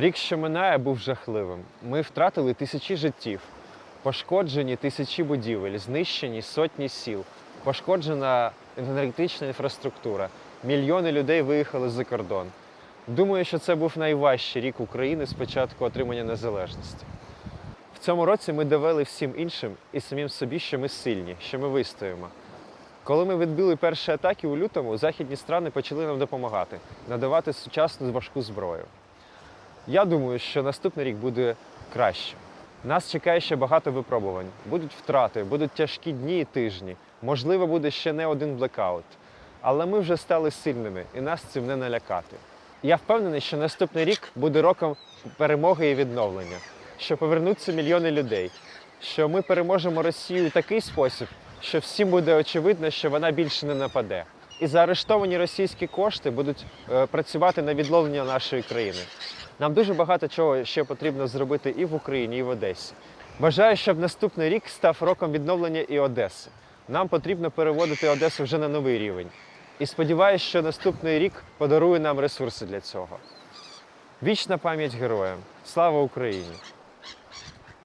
Рік, що минає, був жахливим. Ми втратили тисячі життів, пошкоджені тисячі будівель, знищені сотні сіл, пошкоджена енергетична інфраструктура. Мільйони людей виїхали за кордон. Думаю, що це був найважчий рік України з початку отримання незалежності. В цьому році ми довели всім іншим і самим собі, що ми сильні, що ми вистоїмо. Коли ми відбили перші атаки у лютому, західні страни почали нам допомагати, надавати сучасну важку зброю. Я думаю, що наступний рік буде краще. Нас чекає ще багато випробувань. Будуть втрати, будуть тяжкі дні і тижні. Можливо, буде ще не один блекаут. Але ми вже стали сильними і нас цим не налякати. Я впевнений, що наступний рік буде роком перемоги і відновлення, що повернуться мільйони людей, що ми переможемо Росію у такий спосіб, що всім буде очевидно, що вона більше не нападе. І заарештовані російські кошти будуть е, працювати на відновлення нашої країни. Нам дуже багато чого ще потрібно зробити і в Україні, і в Одесі. Бажаю, щоб наступний рік став роком відновлення і Одеси. Нам потрібно переводити Одесу вже на новий рівень. І сподіваюся, що наступний рік подарує нам ресурси для цього. Вічна пам'ять героям! Слава Україні!